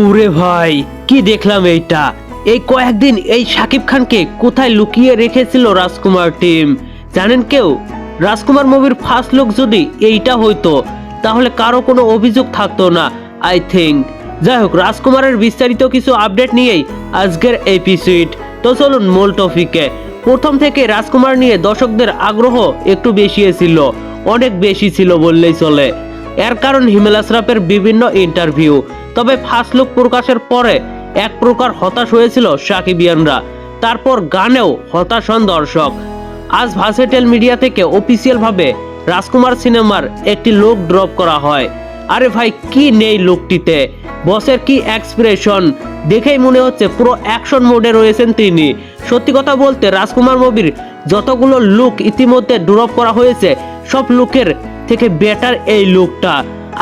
উরে ভাই, কি দেখলাম এইটা? এই কয়েকদিন এই সাকিব খানকে কোথায় লুকিয়ে রেখেছিল রাজকুমার টিম? জানেন কেউ? রাজকুমার মুভির ফার্স্ট লুক যদি এইটা হইতো, তাহলে কারও কোনো অভিযোগ থাকতো না আই থিঙ্ক যাই হোক, রাজকুমারের বিস্তারিত কিছু আপডেট নিয়েই আজকের এপিসোড তো চলুন মূল টপিকে প্রথম থেকে রাজকুমার নিয়ে দর্শকদের আগ্রহ একটু বেশি ছিল, অনেক বেশি ছিল বললেই চলে। এর কারণ হিমেল আশরাফের বিভিন্ন ইন্টারভিউ। তবে ফার্স্ট লুক প্রকাশের পরে এক প্রকার হতাশ হয়েছিল সাকিবিয়ানরা। তারপর গানেও হতাশ হন দর্শক। আজ ভার্সেটেল মিডিয়া থেকে অফিসিয়াল ভাবে রাজকুমার সিনেমার একটি লুক ড্রপ করা হয়। আরে ভাই, কি নেই লুকটিতে? বসের কি এক্সপ্রেশন দেখেই মনে হচ্ছে পুরো অ্যাকশন মোডে রয়েছেন তিনি। সত্যি কথা বলতে রাজকুমার মুভির যতগুলো লুক ইতিমধ্যে ড্রপ করা হয়েছে, সব লুকের থেকে বেটার এই লুকটা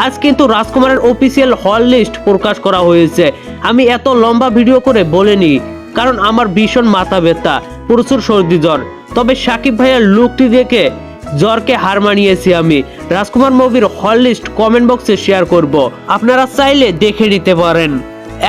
আজ কিন্তু রাজকুমারের অফিসিয়াল হল লিস্ট প্রকাশ করা হয়েছে। আমি এত লম্বা ভিডিও করে বলিনি, কারণ আমার ভীষণ মাথা ব্যথা, প্রচুর সর্দি জ্বর। তবে সাকিব ভাইয়ের লুকটি দেখে জ্বরকে হার মানিয়েছি আমি। রাজকুমার মুভির হল লিস্ট কমেন্ট বক্সে শেয়ার করব। আপনারা চাইলে দেখে নিতে পারেন।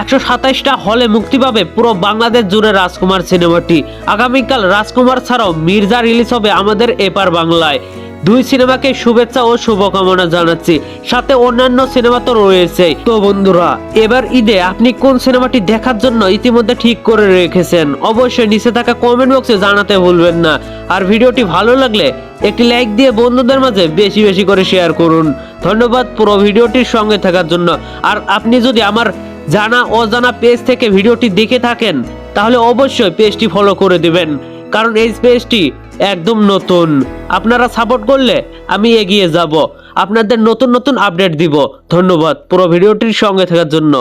একশো সাতাইশটা হলে মুক্তি পাবে পুরো বাংলাদেশ জুড়ে রাজকুমার সিনেমাটি আগামীকাল রাজকুমার ছাড়াও মির্জা রিলিজ হবে আমাদের এপার বাংলায়। দুই সিনেমাকে শুভেচ্ছা ও শুভকামনা জানাচ্ছি। সাথে অন্যান্য সিনেমা তো রয়েছে। তো বন্ধুরা, এবার ঈদে আপনি কোন সিনেমাটি দেখার জন্য ইতিমধ্যে ঠিক করে রেখেছেন? অবশ্যই নিচে থাকা কমেন্ট বক্সে জানাতে ভুলবেন না। আর ভিডিওটি ভালো লাগলে একটি লাইক দিয়ে বন্ধুদের মাঝে বেশি বেশি করে শেয়ার করুন। ধন্যবাদ পুরো ভিডিওটির সঙ্গে থাকার জন্য। আর আপনি যদি আমার জানা অজানা পেজ থেকে ভিডিওটি দেখে থাকেন, তাহলে অবশ্যই পেজটি ফলো করে দিবেন। কারণ এই পেজটি একদম নতুন। আপনারা সাপোর্ট করলে আমি এগিয়ে যাব। আপনাদের নতুন নতুন আপডেট দিব। ধন্যবাদ পুরো ভিডিওটির সঙ্গে থাকার জন্য।